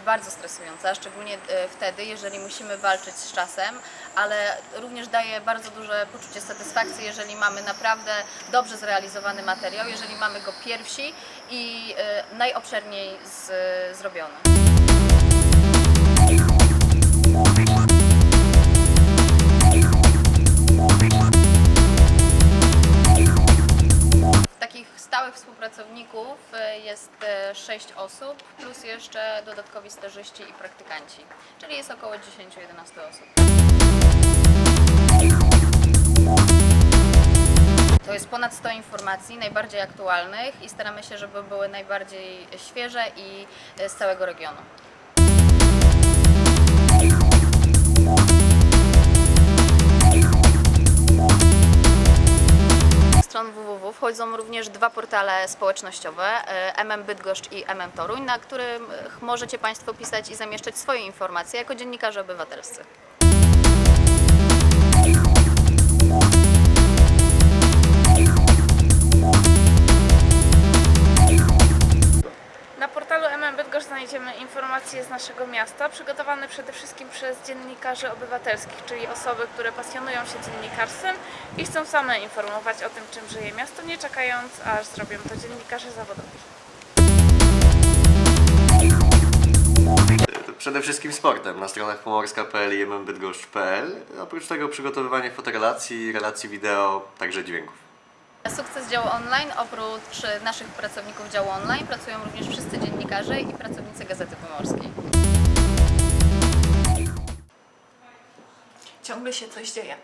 bardzo stresująca, szczególnie e, wtedy, jeżeli musimy walczyć z czasem, ale również daje bardzo duże poczucie satysfakcji, jeżeli mamy naprawdę dobrze zrealizowany materiał, jeżeli mamy go pierwsi i e, najobszerniej z, zrobiony. Współpracowników e, jest 6 osób, plus jeszcze dodatkowi stażyści i praktykanci, czyli jest około 10-11 osób. To jest ponad 100 informacji, najbardziej aktualnych i staramy się, żeby były najbardziej świeże i e, z całego regionu. Wchodzą również dwa portale społecznościowe, MM Bydgoszcz i MM Toruń, na których możecie Państwo pisać i zamieszczać swoje informacje jako dziennikarze obywatelscy. Znajdziemy informacje z naszego miasta, przygotowane przede wszystkim przez dziennikarzy obywatelskich, czyli osoby, które pasjonują się dziennikarstwem i chcą same informować o tym, czym żyje miasto, nie czekając, aż zrobią to dziennikarze zawodowi. Przede wszystkim sportem na stronach pomorska.pl i mmbydgoszcz.pl. Oprócz tego przygotowywanie fotorelacji, relacji wideo, także dźwięków. Sukces działu online, oprócz naszych pracowników działu online, pracują również wszyscy dziennikarze i pracownicy Gazety Pomorskiej. Ciągle się coś dzieje.